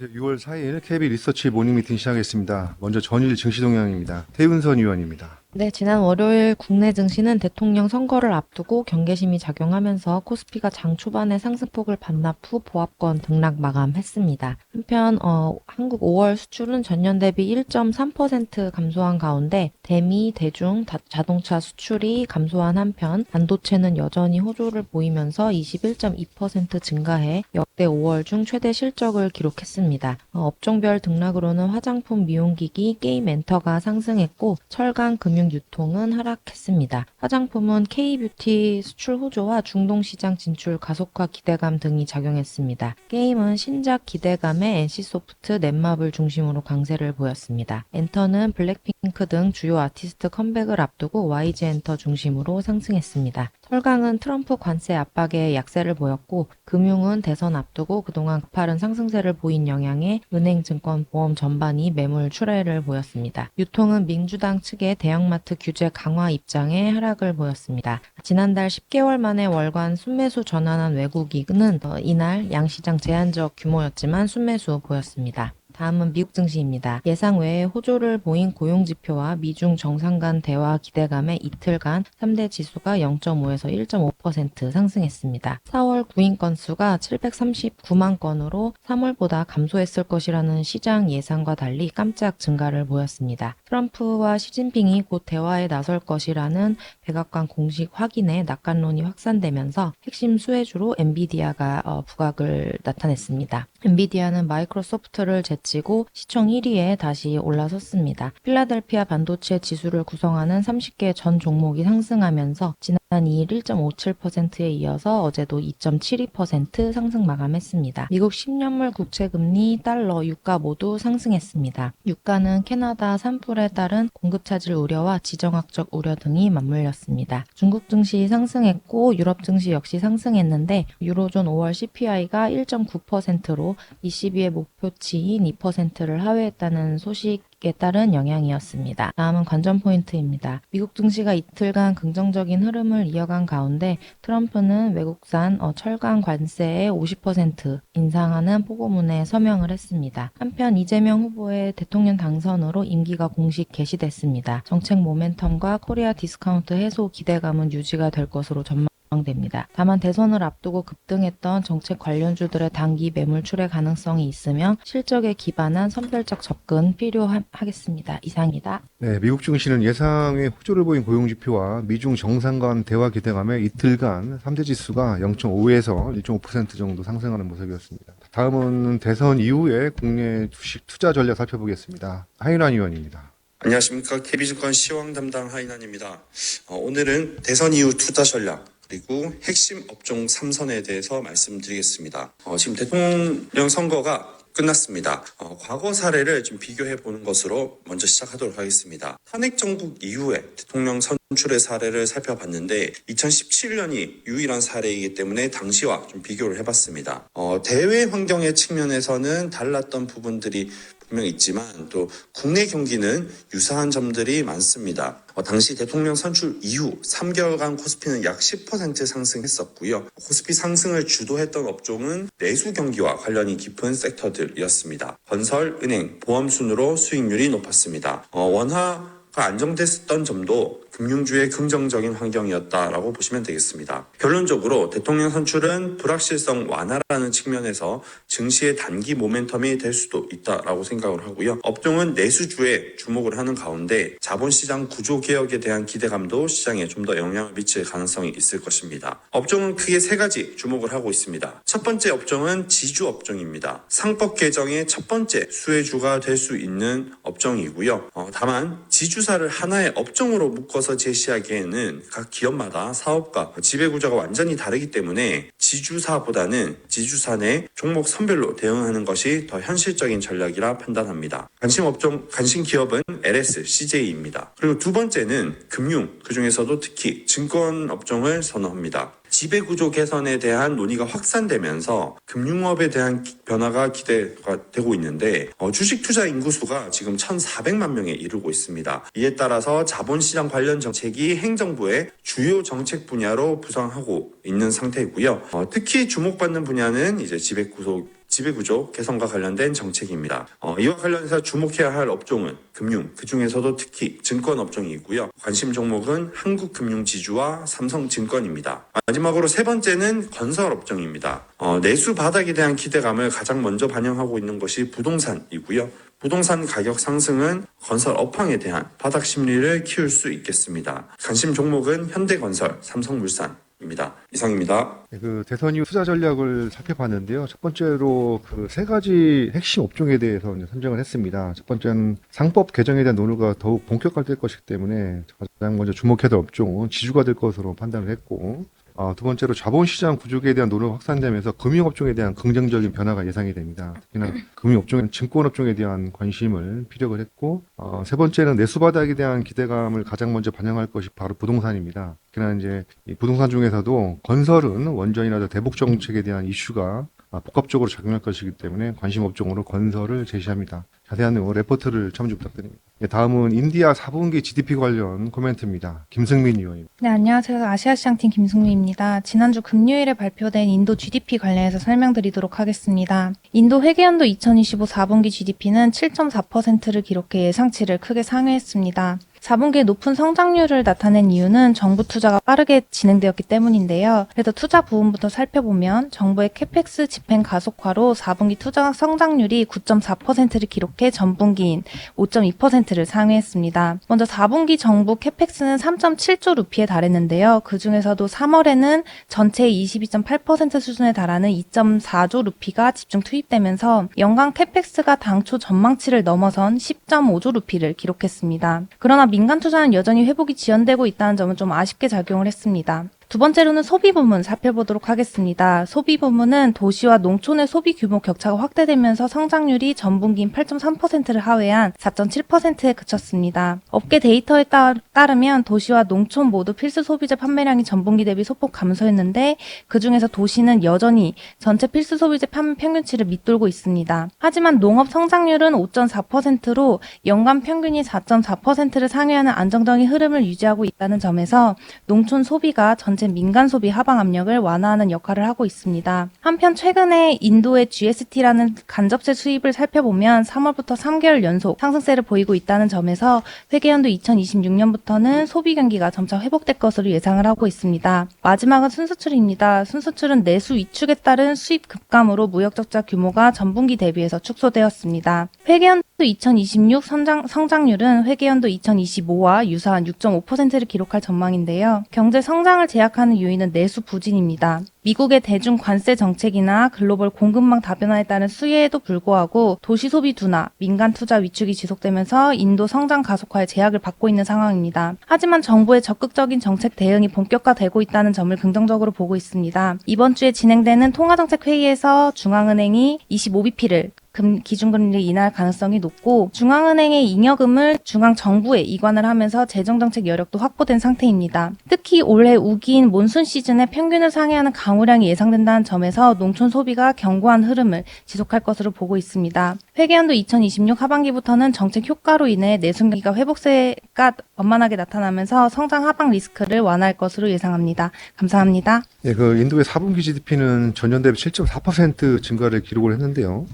6월 4일 KB 리서치 모닝 미팅 시작했습니다. 먼저 전일 증시 동향입니다. 태윤선 의원입니다. 네, 지난 월요일 국내 증시는 대통령 선거를 앞두고 경계심이 작용하면서 코스피가 장 초반에 상승폭을 반납 후 보합권 등락 마감했습니다. 한편 어, 한국 5월 수출은 전년 대비 1.3% 감소한 가운데 대미, 대중, 다- 자동차 수출이 감소한 한편 반도체는 여전히 호조를 보이면서 21.2% 증가해 역대 5월 중 최대 실적을 기록했습니다. 어, 업종별 등락으로는 화장품, 미용기기, 게임 엔터가 상승했고 철강, 금융, 유통은 하락했습니다. 화장품은 K뷰티 수출 호조와 중동 시장 진출 가속화 기대감 등이 작용했습니다. 게임은 신작 기대감에 NC소프트, 넷마블 중심으로 강세를 보였습니다. 엔터는 블랙핑 크 등 주요 아티스트 컴백을 앞두고 YG 엔터 중심으로 상승했습니다. 철강은 트럼프 관세 압박에 약세를 보였고 금융은 대선 앞두고 그동안 가파른 상승세를 보인 영향에 은행, 증권, 보험 전반이 매물 출회를 보였습니다. 유통은 민주당 측의 대형마트 규제 강화 입장에 하락을 보였습니다. 지난달 10개월 만에 월간 순매수 전환한 외국인은 어, 이날 양시장 제한적 규모였지만 순매수 보였습니다. 다음은 미국 증시입니다. 예상 외에 호조를 보인 고용 지표와 미중 정상 간 대화 기대감에 이틀간 3대 지수가 0.5에서 1.5% 상승했습니다. 4월 구인 건수가 739만 건으로 3월보다 감소했을 것이라는 시장 예상과 달리 깜짝 증가를 보였습니다. 트럼프와 시진핑이 곧 대화에 나설 것이라는 백악관 공식 확인에 낙관론이 확산되면서 핵심 수혜주로 엔비디아가 어, 부각을 나타냈습니다. 엔비디아는 마이크로소프트를 제치 고 시총 1위에 다시 올라섰습니다. 필라델피아 반도체 지수를 구성하는 30개 전 종목이 상승하면서 지난 2일 1.57%에 이어서 어제도 2.72% 상승 마감했습니다. 미국 10년물 국채 금리, 달러, 유가 모두 상승했습니다. 유가는 캐나다 산불에 따른 공급 차질 우려와 지정학적 우려 등이 맞물렸습니다. 중국 증시 상승했고 유럽 증시 역시 상승했는데 유로존 5월 CPI가 1.9%로 ECB의 목표치인 2%를 하회했다는 소식 에 따른 영향이었습니다. 다음은 관전 포인트입니다. 미국 증시가 이틀간 긍정적인 흐름을 이어간 가운데 트럼프는 외국산 어, 철강 관세에 50% 인상하는 포고문에 서명을 했습니다. 한편 이재명 후보의 대통령 당선으로 임기가 공식 개시됐습니다. 정책 모멘텀과 코리아 디스카운트 해소 기대감은 유지가 될 것으로 전망 됩니다. 다만 대선을 앞두고 급등했던 정책 관련주들의 단기 매물 출회 가능성이 있으며 실적에 기반한 선별적 접근 필요하겠습니다. 이상이다. 네, 미국 증시는 예상의 호조를 보인 고용 지표와 미중 정상 간 대화 기대감에 이틀간 3대 지수가 0.5에서 1.5% 정도 상승하는 모습이었습니다. 다음은 대선 이후에 국내 주식 투자 전략 살펴보겠습니다. 하인환 의원입니다. 안녕하십니까. KB증권 시황 담당 하인환입니다. 어, 오늘은 대선 이후 투자 전략 그리고 핵심 업종 3선에 대해서 말씀드리겠습니다. 어, 지금 대통령 선거가 끝났습니다. 어, 과거 사례를 좀 비교해 보는 것으로 먼저 시작하도록 하겠습니다. 탄핵 정국 이후에 대통령 선출의 사례를 살펴봤는데 2017년이 유일한 사례이기 때문에 당시와 좀 비교를 해봤습니다. 어, 대외 환경의 측면에서는 달랐던 부분들이 분명 있지만 또 국내 경기는 유사한 점들이 많습니다. 어, 당시 대통령 선출 이후 3개월간 코스피는 약 10% 상승했었고요. 코스피 상승을 주도했던 업종은 내수 경기와 관련이 깊은 섹터들이었습니다. 건설, 은행, 보험 순으로 수익률이 높았습니다. 어, 원화 가 안정됐었던 점도 금융주의 긍정적인 환경이었다라고 보시면 되겠습니다. 결론적으로 대통령 선출은 불확실성 완화라는 측면에서 증시의 단기 모멘텀이 될 수도 있다라고 생각을 하고요. 업종은 내수주에 주목을 하는 가운데 자본시장 구조 개혁에 대한 기대감도 시장에 좀 더 영향을 미칠 가능성이 있을 것입니다. 업종은 크게 세 가지 주목을 하고 있습니다. 첫 번째 업종은 지주 업종입니다. 상법 개정의 첫 번째 수혜주가 될 수 있는 업종이고요. 어, 다만 지주사를 하나의 업종으로 묶어서 제시하기에는 각 기업마다 사업과 지배구조가 완전히 다르기 때문에 지주사보다는 지주사 내 종목 선별로 대응하는 것이 더 현실적인 전략이라 판단합니다. 관심 업종, 관심 기업은 LS, CJ입니다. 그리고 두 번째는 금융, 그 중에서도 특히 증권 업종을 선호합니다. 지배구조 개선에 대한 논의가 확산되면서 금융업에 대한 기- 변화가 기대가 되고 있는데 어, 주식 투자 인구수가 지금 1,400만 명에 이르고 있습니다. 이에 따라서 자본시장 관련 정책이 행정부의 주요 정책 분야로 부상하고 있는 상태이고요. 어, 특히 주목받는 분야는 이제 지배구조 지배구조 개선과 관련된 정책입니다. 어, 이와 관련해서 주목해야 할 업종은 금융, 그 중에서도 특히 증권 업종이고요. 관심 종목은 한국금융지주와 삼성증권입니다. 마지막으로 세 번째는 건설 업종입니다. 어, 내수 바닥에 대한 기대감을 가장 먼저 반영하고 있는 것이 부동산이고요. 부동산 가격 상승은 건설 업황에 대한 바닥 심리를 키울 수 있겠습니다. 관심 종목은 현대건설, 삼성물산 입니다. 이상입니다. 네, 그 대선 이후 투자 전략을 살펴봤는데요. 첫 번째로 그 세 가지 핵심 업종에 대해서 이제 선정을 했습니다. 첫 번째는 상법 개정에 대한 논의가 더욱 본격화될 것이기 때문에 가장 먼저 주목해야 될 업종은 지주가 될 것으로 판단을 했고, 어, 두 번째로 자본시장 구조개에 대한 논의가 확산되면서 금융업종에 대한 긍정적인 변화가 예상이 됩니다. 특히나 금융업종은 증권업종에 대한 관심을 피력을 했고, 어, 세 번째는 내수바닥에 대한 기대감을 가장 먼저 반영할 것이 바로 부동산입니다. 특히나 이제 이 부동산 중에서도 건설은 원전이나 대북 정책에 대한 이슈가 아, 복합적으로 작용할 것이기 때문에 관심 업종으로 건설을 제시합니다. 자세한 내용 레포트를 참조 부탁드립니다. 예, 다음은 인디아 4분기 GDP 관련 코멘트입니다. 김승민 의원입니다. 네, 안녕하세요. 아시아시장팀 김승미입니다. 지난주 금요일에 발표된 인도 GDP 관련해서 설명드리도록 하겠습니다. 인도 회계연도 2025 4분기 GDP는 7.4%를 기록해 예상치를 크게 상회했습니다. 4분기에 높은 성장률을 나타낸 이유는 정부 투자가 빠르게 진행되었기 때문인데요. 그래서 투자 부분부터 살펴보면 정부의 캐펙스 집행 가속화로 4분기 투자 성장률이 9.4%를 기록해 전분기인 5.2%를 상회했습니다. 먼저 4분기 정부 캐펙스는 3.7조 루피에 달했는데요. 그 중에서도 3월에는 전체의 22.8% 수준에 달하는 2.4조 루피가 집중 투입되면서 연간 캐펙스가 당초 전망치를 넘어선 10.5조 루피를 기록했습니다. 그러나 민간 투자는 여전히 회복이 지연되고 있다는 점은 좀 아쉽게 작용을 했습니다. 두 번째로는 소비 부문 살펴보도록 하겠습니다. 소비 부문은 도시와 농촌의 소비 규모 격차가 확대되면서 성장률이 전분기인 8.3%를 하회한 4.7%에 그쳤습니다. 업계 데이터에 따, 따르면 도시와 농촌 모두 필수 소비재 판매량이 전분기 대비 소폭 감소했는데 그 중에서 도시는 여전히 전체 필수 소비재 판매 평균치를 밑돌고 있습니다. 하지만 농업 성장률은 5.4%로 연간 평균이 4.4%를 상회하는 안정적인 흐름을 유지하고 있다는 점에서 농촌 소비가 전체 민간 소비 하방 압력을 완화하는 역할을 하고 있습니다. 한편 최근에 인도의 GST라는 간접세 수입을 살펴보면 3월부터 3개월 연속 상승세를 보이고 있다는 점에서 회계연도 2026년부터는 소비 경기가 점차 회복될 것으로 예상을 하고 있습니다. 마지막은 순수출입니다. 순수출은 내수 위축에 따른 수입 급감으로 무역 적자 규모가 전분기 대비해서 축소되었습니다. 회계연도 2026 성장, 성장률은 회계연도 2025와 유사한 6.5%를 기록할 전망인데요. 경제 성장을 제약하는 요인은 내수 부진입니다. 미국의 대중 관세 정책이나 글로벌 공급망 다변화에 따른 수혜에도 불구하고 도시 소비 둔화, 민간 투자 위축이 지속되면서 인도 성장 가속화에 제약을 받고 있는 상황입니다. 하지만 정부의 적극적인 정책 대응이 본격화되고 있다는 점을 긍정적으로 보고 있습니다. 이번 주에 진행되는 통화정책 회의에서 중앙은행이 25bp를 금, 기준금리를 인하할 가능성이 높고 중앙은행의 잉여금을 중앙정부에 이관을 하면서 재정정책 여력도 확보된 상태입니다. 특히 올해 우기인 몬순 시즌에 평균을 상회하는 강우량이 예상된다는 점에서 농촌 소비가 견고한 흐름을 지속할 것으로 보고 있습니다. 회계연도 2026 하반기부터는 정책 효과로 인해 내순기가 회복세가 원만하게 나타나면서 성장 하방 리스크를 완화할 것으로 예상합니다. 감사합니다. 예, 그 인도의 4분기 GDP는 전년 대비 7.4% 증가를 기록을 했는데요.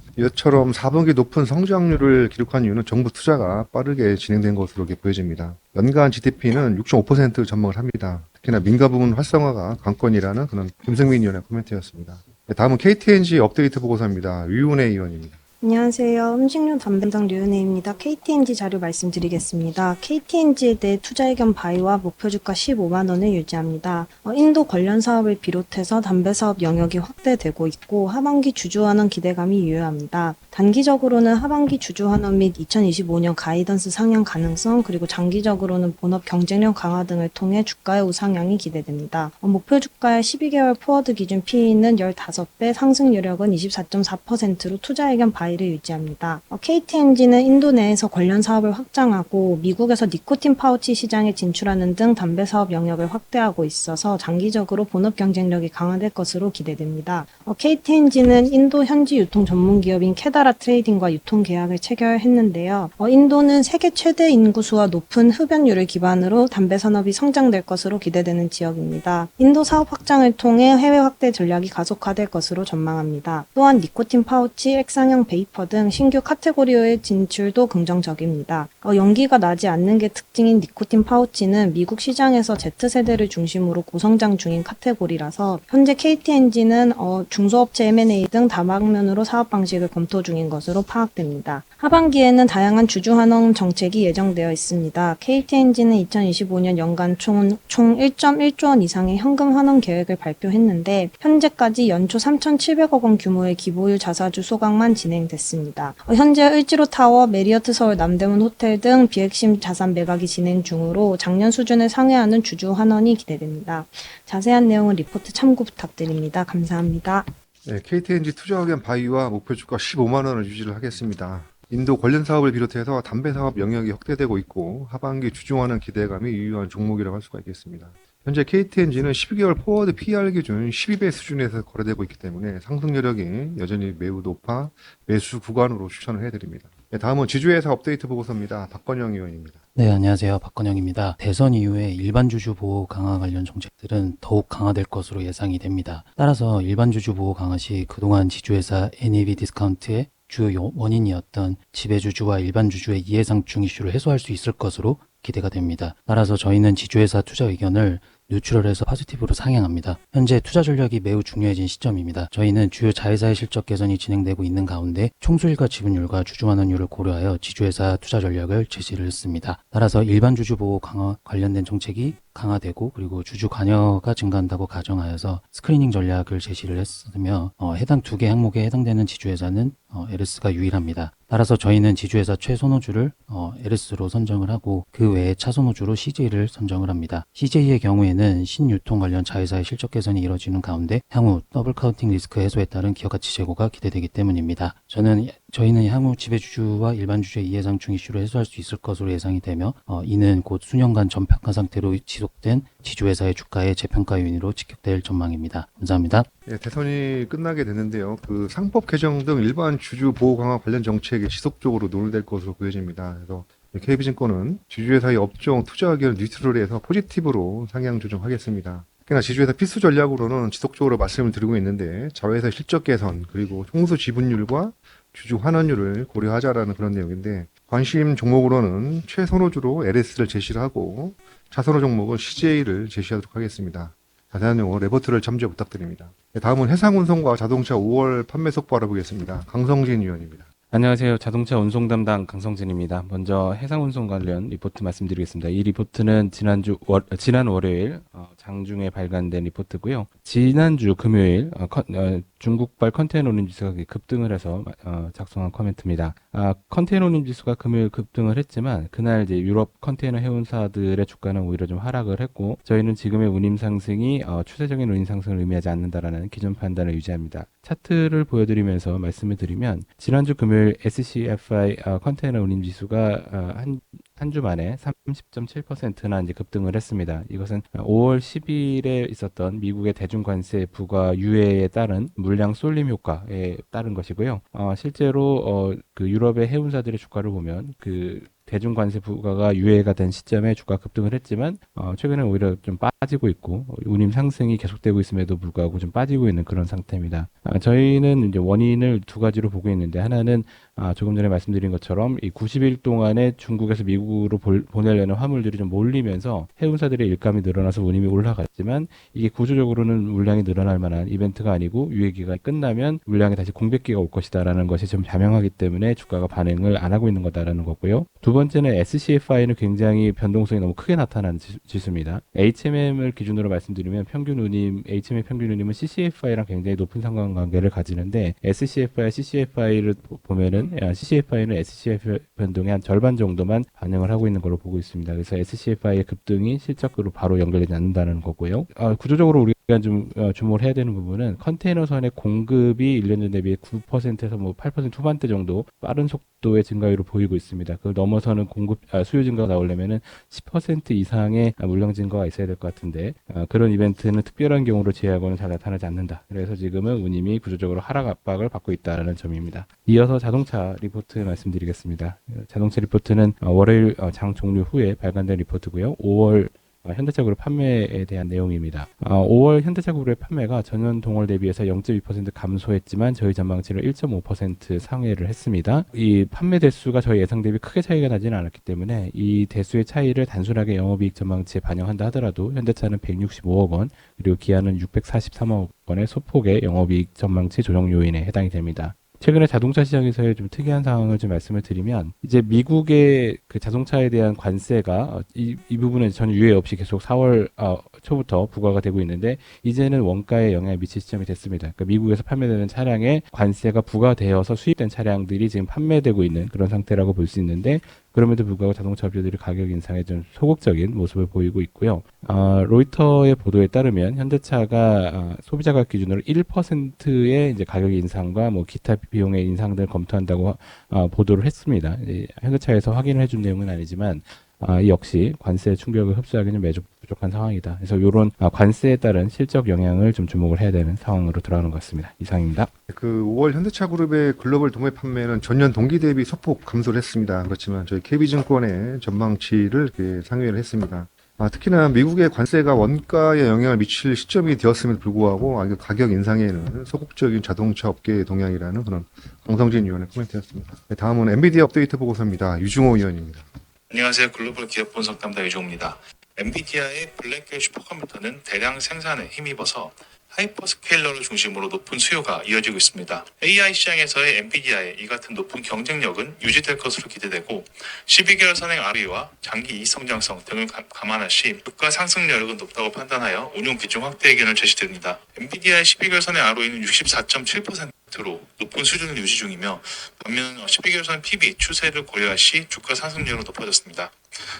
이처럼 4분기 높은 성장률을 기록한 이유는 정부 투자가 빠르게 진행된 것으로 보여집니다. 연간 GDP는 6.5% 전망을 합니다. 특히나 민간 부문 활성화가 관건이라는 그런 김승민 의원의 코멘트였습니다. 네, 다음은 KTNG 업데이트 보고서입니다. 유은혜 의원입니다. 안녕하세요. 음식료 담당장 류은혜입니다. KTNG 자료 말씀드리겠습니다. KTNG에 대해 투자 의견 바이와 목표 주가 15만 원을 유지합니다. 어, 인도 관련 사업을 비롯해서 담배 사업 영역이 확대되고 있고 하반기 주주환원 기대감이 유효합니다. 단기적으로는 하반기 주주환원 및 2025년 가이던스 상향 가능성 그리고 장기적으로는 본업 경쟁력 강화 등을 통해 주가의 우상향이 기대됩니다. 어, 목표 주가의 12개월 포워드 기준 PE는 15배, 상승 여력은 24.4%로 투자 의견 바이 바이를 유지합니다. 어, KTNG는 인도 내에서 관련 사업을 확장하고 미국에서 니코틴 파우치 시장에 진출하는 등 담배 사업 영역을 확대하고 있어서 장기적으로 본업 경쟁력이 강화될 것으로 기대됩니다. 어, KTNG는 인도 현지 유통 전문 기업인 캐다라 트레이딩과 유통 계약을 체결했는데요. 어, 인도는 세계 최대 인구수와 높은 흡연율을 기반으로 담배 산업이 성장될 것으로 기대되는 지역입니다. 인도 사업 확장을 통해 해외 확대 전략이 가속화될 것으로 전망합니다. 또한 니코틴 파우치, 액상형 베이 퍼 등 신규 카테고리의 진출도 긍정적입니다. 어, 연기가 나지 않는 게 특징인 니코틴 파우치는 미국 시장에서 Z세대를 중심으로 고성장 중인 카테고리라서 현재 KTNG는 어, 중소업체 M&A 등 다방면으로 사업 방식을 검토 중인 것으로 파악됩니다. 하반기에는 다양한 주주 환원 정책이 예정되어 있습니다. KTNG는 2025년 연간 총, 총 1.1조 원 이상의 현금 환원 계획을 발표했는데 현재까지 연초 3,700억 원 규모의 기보율 자사주 소각만 진행 됐습니다. 어, 현재 을지로 타워, 메리어트 서울 남대문 호텔 등 비핵심 자산 매각이 진행 중으로 작년 수준을 상회하는 주주 환원이 기대됩니다. 자세한 내용은 리포트 참고 부탁드립니다. 감사합니다. 네, KTNG 투자 의견 바이와 목표 주가 15만 원을 유지를 하겠습니다. 인도 관련 사업을 비롯해서 담배 사업 영역이 확대되고 있고 하반기 주중하는 기대감이 유효한 종목이라고 할 수가 있겠습니다. 현재 KTNG는 12개월 포워드 PR 기준 12배 수준에서 거래되고 있기 때문에 상승 여력이 여전히 매우 높아 매수 구간으로 추천을 해드립니다. 네, 다음은 지주회사 업데이트 보고서입니다. 박건영 의원입니다. 네, 안녕하세요. 박건영입니다. 대선 이후에 일반 주주 보호 강화 관련 정책들은 더욱 강화될 것으로 예상이 됩니다. 따라서 일반 주주 보호 강화 시 그동안 지주회사 NAV 디스카운트의 요- 원인이었던 지배주주와 일반 주주의 이해상충 이슈를 해소할 수 있을 것으로 기대가 됩니다. 따라서 저희는 지주회사 투자 의견을 뉴트럴에서 포지티브로 상향합니다. 현재 투자 전략이 매우 중요해진 시점입니다. 저희는 주요 자회사의 실적 개선이 진행되고 있는 가운데 총수일가 지분율과 주주환원율을 고려하여 지주회사 투자 전략을 제시를 했습니다. 따라서 일반 주주 보호 강화 관련된 정책이 강화되고 그리고 주주 관여가 증가한다고 가정하여서 스크리닝 전략을 제시를 했으며 어, 해당 두 개 항목에 해당되는 지주회사는 어, 에르스가 유일합니다. 따라서 저희는 지주회사 최선호주를 어, 에르스로 선정을 하고 그 외에 차선호주로 CJ를 선정을 합니다. CJ의 경우에는 신유통 관련 자회사의 실적 개선이 이뤄지는 가운데 향후 더블 카운팅 리스크 해소에 따른 기업 가치 제고가 기대되기 때문입니다. 저는 저희는 향후 지배주주와 일반 주주의 이해상충 이슈를 해소할 수 있을 것으로 예상이 되며 어, 이는 곧 수년간 전평가 상태로 지속된 지주회사의 주가의 재평가 요인으로 직격될 전망입니다. 감사합니다. 예, 대선이 끝나게 되는데요. 그 상법 개정 등 일반 주주 보호 강화 관련 정책이 지속적으로 논의될 것으로 보여집니다. 그래서 KB증권은 지주회사의 업종 투자 의견을 뉴트럴에서 포지티브로 상향 조정하겠습니다. 특히나 지주회사 필수 전략으로는 지속적으로 말씀을 드리고 있는데 자회사 실적 개선 그리고 총수 지분율과 주주 환원율을 고려하자라는 그런 내용인데 관심 종목으로는 최선호주로 LS를 제시를 하고 차선호 종목은 CJ를 제시하도록 하겠습니다. 자세한 내용은 레버트를 참조 부탁드립니다. 네, 다음은 해상운송과 자동차 5월 판매 속보 알아보겠습니다. 강성진 위원입니다. 안녕하세요. 자동차 운송 담당 강성진입니다. 먼저 해상 운송 관련 리포트 말씀드리겠습니다. 이 리포트는 지난주 월, 지난 월요일 어, 장중에 발간된 리포트고요. 지난주 금요일 어, 컨- 어, 중국발 컨테이너 운임 지수가 급등을 해서 어, 작성한 코멘트입니다. 아, 컨테이너 운임 지수가 금요일 급등을 했지만 그날 이제 유럽 컨테이너 해운사들의 주가는 오히려 좀 하락을 했고 저희는 지금의 운임 상승이 어, 추세적인 운임 상승을 의미하지 않는다라는 기존 판단을 유지합니다. 차트를 보여드리면서 말씀을 드리면 지난주 금요일 SCFI 어, 컨테이너 운임 지수가 어, 한 한 주 만에 30.7%나 이제 급등을 했습니다. 이것은 5월 10일에 있었던 미국의 대중 관세 부과 유예에 따른 물량 쏠림 효과에 따른 것이고요. 어, 실제로 어, 그 유럽의 해운사들의 주가를 보면 그 대중 관세 부과가 유예가 된 시점에 주가 급등을 했지만 어, 최근에 오히려 좀 빠지고 있고 어, 운임 상승이 계속되고 있음에도 불구하고 좀 빠지고 있는 그런 상태입니다. 아, 저희는 이제 원인을 두 가지로 보고 있는데 하나는 아, 조금 전에 말씀드린 것처럼 이 90일 동안에 중국에서 미국으로 볼- 보내려는 화물들이 좀 몰리면서 해운사들의 일감이 늘어나서 운임이 올라갔지만 이게 구조적으로는 물량이 늘어날 만한 이벤트가 아니고 유예 기간이 끝나면 물량이 다시 공백기가 올 것이다라는 것이 좀 자명하기 때문에 주가가 반응을 안 하고 있는 거다라는 거고요. 두 번째는 SCFI는 굉장히 변동성이 너무 크게 나타나는 지- 지수입니다. HMM을 기준으로 말씀드리면 평균 운임, HMM 평균 운임은 CCFI랑 굉장히 높은 상관관계를 가지는데 SCFI, CCFI를 보면은 CCFI는 SCF 변동의 한 절반 정도만 반영을 하고 있는 걸로 보고 있습니다. 그래서 SCFI의 급등이 실적으로 바로 연결되지 않는다는 거고요. 아, 구조적으로 우리 우리가 좀 어, 주목을 해야 되는 부분은 컨테이너선의 공급이 1년 전 대비 9%에서 뭐 8% 후반대 정도 빠른 속도의 증가율을 보이고 있습니다. 그걸 넘어서는 공급 아, 수요 증가가 나오려면은 10% 이상의 아, 물량 증가가 있어야 될 것 같은데 아, 그런 이벤트는 특별한 경우로 제외하고는 잘 나타나지 않는다. 그래서 지금은 운임이 구조적으로 하락 압박을 받고 있다는 점입니다. 이어서 자동차 리포트 말씀드리겠습니다. 자동차 리포트는 어, 월요일 어, 장 종료 후에 발간된 리포트고요. 5월 어, 현대차 그룹 판매에 대한 내용입니다. 어, 5월 현대차 그룹의 판매가 전년 동월 대비해서 0.2% 감소했지만 저희 전망치를 1.5% 상회를 했습니다. 이 판매 대수가 저희 예상 대비 크게 차이가 나지는 않았기 때문에 이 대수의 차이를 단순하게 영업이익 전망치에 반영한다 하더라도 현대차는 165억 원 그리고 기아는 643억 원의 소폭의 영업이익 전망치 조정 요인에 해당이 됩니다. 최근에 자동차 시장에서의 좀 특이한 상황을 좀 말씀을 드리면 이제 미국의 그 자동차에 대한 관세가 어, 이, 이 부분은 전 유예 없이 계속 4월 어, 초부터 부과가 되고 있는데 이제는 원가에 영향을 미칠 시점이 됐습니다. 그러니까 미국에서 판매되는 차량에 관세가 부과되어서 수입된 차량들이 지금 판매되고 있는 그런 상태라고 볼 수 있는데 그럼에도 불구하고 자동차 업체들이 가격 인상에 좀 소극적인 모습을 보이고 있고요. 어, 로이터의 보도에 따르면 현대차가 어, 소비자 가격 기준으로 1%의 이제 가격 인상과 뭐 기타 비용의 인상 등을 검토한다고 어, 보도를 했습니다. 이 현대차에서 확인을 해준 내용은 아니지만 아, 이 역시 관세 충격을 흡수하기는 매우 부족한 상황이다. 그래서 이런 관세에 따른 실적 영향을 좀 주목을 해야 되는 상황으로 들어가는 것 같습니다. 이상입니다. 그 5월 현대차 그룹의 글로벌 도매 판매는 전년 동기 대비 소폭 감소를 했습니다. 그렇지만 저희 KB증권의 전망치를 상회를 했습니다. 아, 특히나 미국의 관세가 원가에 영향을 미칠 시점이 되었음에도 불구하고 아, 가격 인상에는 소극적인 자동차 업계의 동향이라는 그런 강성진 위원의 코멘트였습니다. 네, 다음은 엔비디아 업데이트 보고서입니다. 유중호 위원입니다. 안녕하세요. 글로벌 기업 분석 담당 유종입니다. 엔비디아의 블랙길 슈퍼컴퓨터는 대량 생산에 힘입어서 하이퍼스케일러를 중심으로 높은 수요가 이어지고 있습니다. AI 시장에서의 엔비디아의 이 같은 높은 경쟁력은 유지될 것으로 기대되고 12개월 선행 ROE와 장기 이익 성장성 등을 가- 감안할 시 주가 상승 여력은 높다고 판단하여 운용 비중 확대 의견을 제시됩니다. 엔비디아의 12개월 선행 ROE는 64.7% 로 높은 수준을 유지 중이며 반면 12개월 선 PB 추세를 고려할 시 주가 상승률은 높아졌습니다.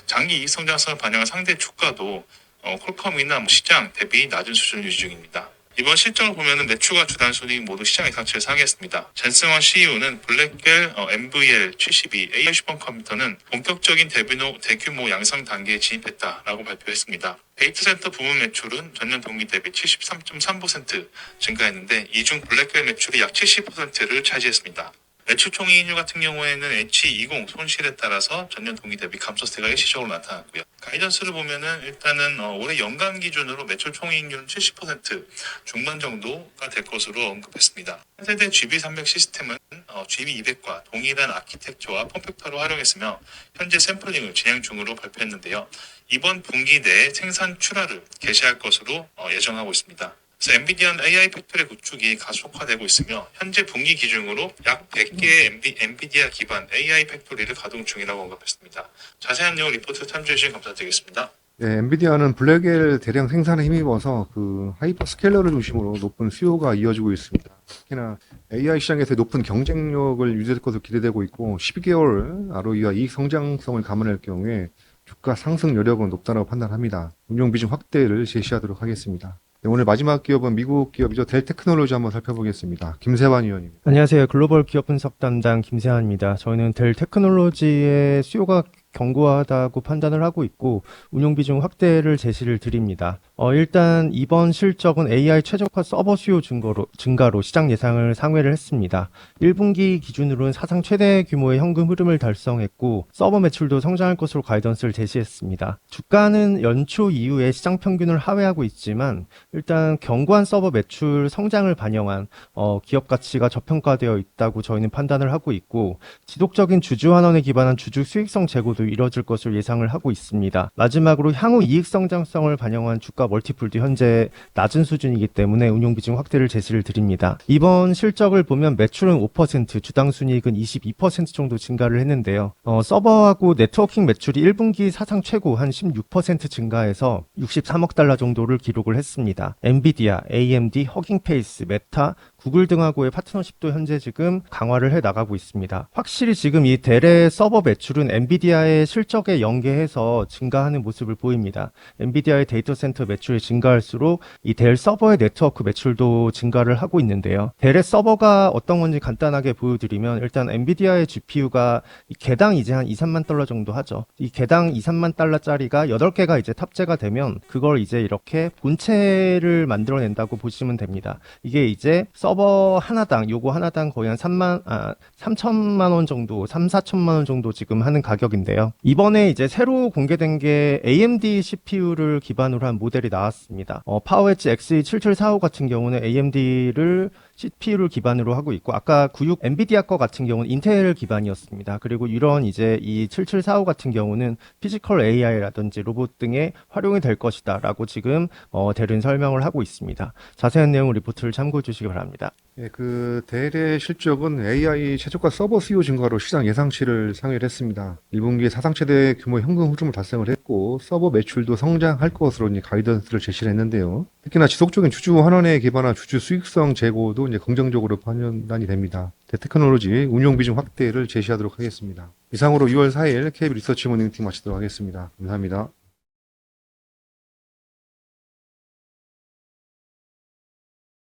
장기 이익 성장성을 반영한 상대 주가도 어, 콜컴이나 뭐 시장 대비 낮은 수준을 유지 중입니다. 이번 실적을 보면은 매출과 주단 순이익 모두 시장 예상치를 상회했습니다. 젠승원 CEO는 블랙겔 어, MVL 72 AI 슈퍼컴퓨터는 본격적인 대규모, 대규모 양상 단계에 진입했다라고 발표했습니다. 데이터 센터 부문 매출은 전년 동기 대비 73.3% 증가했는데 이중 블랙겔 매출이 약 70%를 차지했습니다. 매출 총이익률 같은 경우에는 H20 손실에 따라서 전년 동기 대비 감소세가 일시적으로 나타났고요. 가이던스를 보면은 일단은 어, 올해 연간 기준으로 매출 총이익률은 70% 중반 정도가 될 것으로 언급했습니다. 차세대 GB300 시스템은 어, GB200과 동일한 아키텍처와 폼팩터를 활용했으며 현재 샘플링을 진행 중으로 발표했는데요. 이번 분기 내에 생산 출하를 개시할 것으로 어, 예정하고 있습니다. 그래서 엔비디아는 AI 팩토리 구축이 가속화되고 있으며 현재 분기 기준으로 약 100개의 엔비, 엔비디아 기반 AI 팩토리를 가동 중이라고 언급했습니다. 자세한 내용 리포트 참조해 주신 감사드리겠습니다. 네, 엔비디아는 블랙엘 대량 생산에 힘입어서 그 하이퍼 스케일러를 중심으로 높은 수요가 이어지고 있습니다. 특히나 AI 시장에서의 높은 경쟁력을 유지할 것으로 기대되고 있고 12개월 ROE와 이익 성장성을 감안할 경우에 주가 상승 여력은 높다고 판단합니다. 운용 비중 확대를 제시하도록 하겠습니다. 네, 오늘 마지막 기업은 미국 기업이죠. 델 테크놀로지 한번 살펴보겠습니다. 김세환 의원입니다. 안녕하세요. 글로벌 기업 분석 담당 김세환입니다. 저희는 델 테크놀로지의 수요가 견고하다고 판단을 하고 있고 운용 비중 확대를 제시를 드립니다. 어, 일단 이번 실적은 AI 최적화 서버 수요 증가로, 증가로 시장 예상을 상회를 했습니다. 1분기 기준으로는 사상 최대 규모의 현금 흐름을 달성했고 서버 매출도 성장할 것으로 가이던스를 제시했습니다. 주가는 연초 이후에 시장 평균을 하회하고 있지만 일단 견고한 서버 매출 성장을 반영한 어, 기업 가치가 저평가되어 있다고 저희는 판단을 하고 있고 지속적인 주주 환원에 기반한 주주 수익성 제고도 이뤄질 것으로 예상을 하고 있습니다. 마지막으로 향후 이익 성장성을 반영한 주가 멀티플도 현재 낮은 수준이기 때문에 운용 비중 확대를 제시를 드립니다. 이번 실적을 보면 매출은 5%, 주당 순이익은 22% 정도 증가를 했는데요. 어, 서버하고 네트워킹 매출이 1분기 사상 최고 한 16% 증가해서 63억 달러 정도를 기록을 했습니다. 엔비디아, AMD, 허깅페이스, 메타, 구글 등하고의 파트너십도 현재 지금 강화를 해 나가고 있습니다. 확실히 지금 이 델의 서버 매출은 엔비디아의 엔비디아의 실적에 연계해서 증가하는 모습을 보입니다. 엔비디아의 데이터 센터 매출이 증가할수록 이 델 서버의 네트워크 매출도 증가를 하고 있는데요. 델의 서버가 어떤 건지 간단하게 보여드리면 일단 엔비디아의 GPU가 개당 이제 한 2, 3만 달러 정도 하죠. 이 개당 2, 3만 달러짜리가 8개가 이제 탑재가 되면 그걸 이제 이렇게 본체를 만들어낸다고 보시면 됩니다. 이게 이제 서버 하나당 요거 하나당 거의 한 3만 아 3천만 원 정도, 3, 4천만 원 정도 지금 하는 가격인데요. 이번에 이제 새로 공개된 게 AMD CPU를 기반으로 한 모델이 나왔습니다. 어, 파워엣지 XE7745 같은 경우는 AMD를 CPU를 기반으로 하고 있고 아까 96 엔비디아 거 같은 경우는 인텔 기반이었습니다. 그리고 이런 이제 이 7745 같은 경우는 피지컬 AI라든지 로봇 등에 활용이 될 것이다라고 지금 어, 델은 설명을 하고 있습니다. 자세한 내용 리포트를 참고해 주시기 바랍니다. 예, 그 델의 실적은 AI 최저가 서버 수요 증가로 시장 예상치를 상회를 했습니다. 1분기에 사상 최대 규모 현금 흐름을 달성을 했고 서버 매출도 성장할 것으로 가이던스를 제시를 했는데요. 특히나 지속적인 주주 환원에 기반한 주주 수익성 제고도 이제 긍정적으로 판단이 됩니다. 대테크놀로지 운용 비중 확대를 제시하도록 하겠습니다. 이상으로 6월 4일 KB 리서치 모닝팅 마치도록 하겠습니다. 감사합니다.